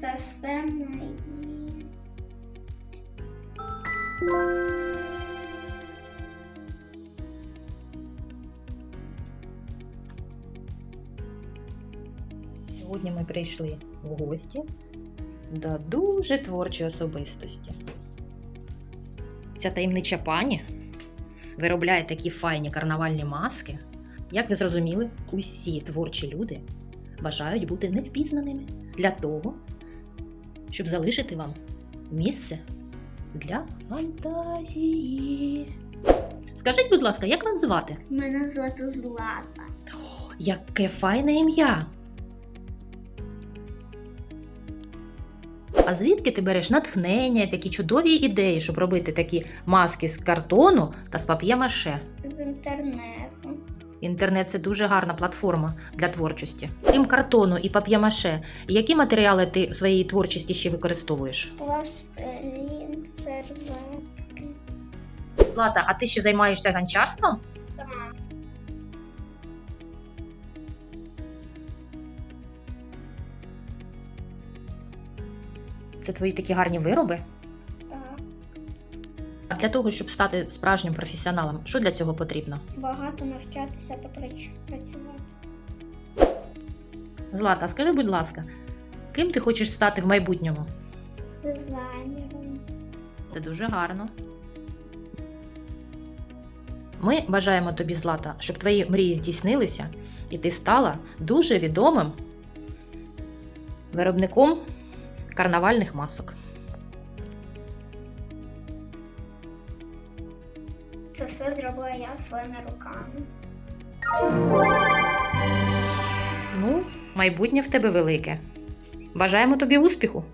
Це все мої. Сьогодні ми прийшли в гості до дуже творчої особистості. Ця таємнича пані виробляє такі файні карнавальні маски. Як ви зрозуміли, усі творчі люди бажають бути невпізнаними для того, щоб залишити вам місце для фантазії. Скажіть, будь ласка, як вас звати? Мене звати Злата. Яке файне ім'я. А звідки ти береш натхнення і такі чудові ідеї, щоб робити такі маски з картону та з пап'є-маше? З інтернету. Інтернет це дуже гарна платформа для творчості. Крім картону і пап'є-маше, які матеріали ти в своїй творчості ще використовуєш? Пластилін, серветки. Злата, а ти ще займаєшся гончарством? Так. Це твої такі гарні вироби? Для того, щоб стати справжнім професіоналом, що для цього потрібно? Багато навчатися та працювати. Злата, скажи, будь ласка, ким ти хочеш стати в майбутньому? Дизайнером. Це дуже гарно. Ми бажаємо тобі, Злата, щоб твої мрії здійснилися, і ти стала дуже відомим виробником карнавальних масок. Це все зробила я своїми руками. Ну, майбутнє в тебе велике. Бажаємо тобі успіху!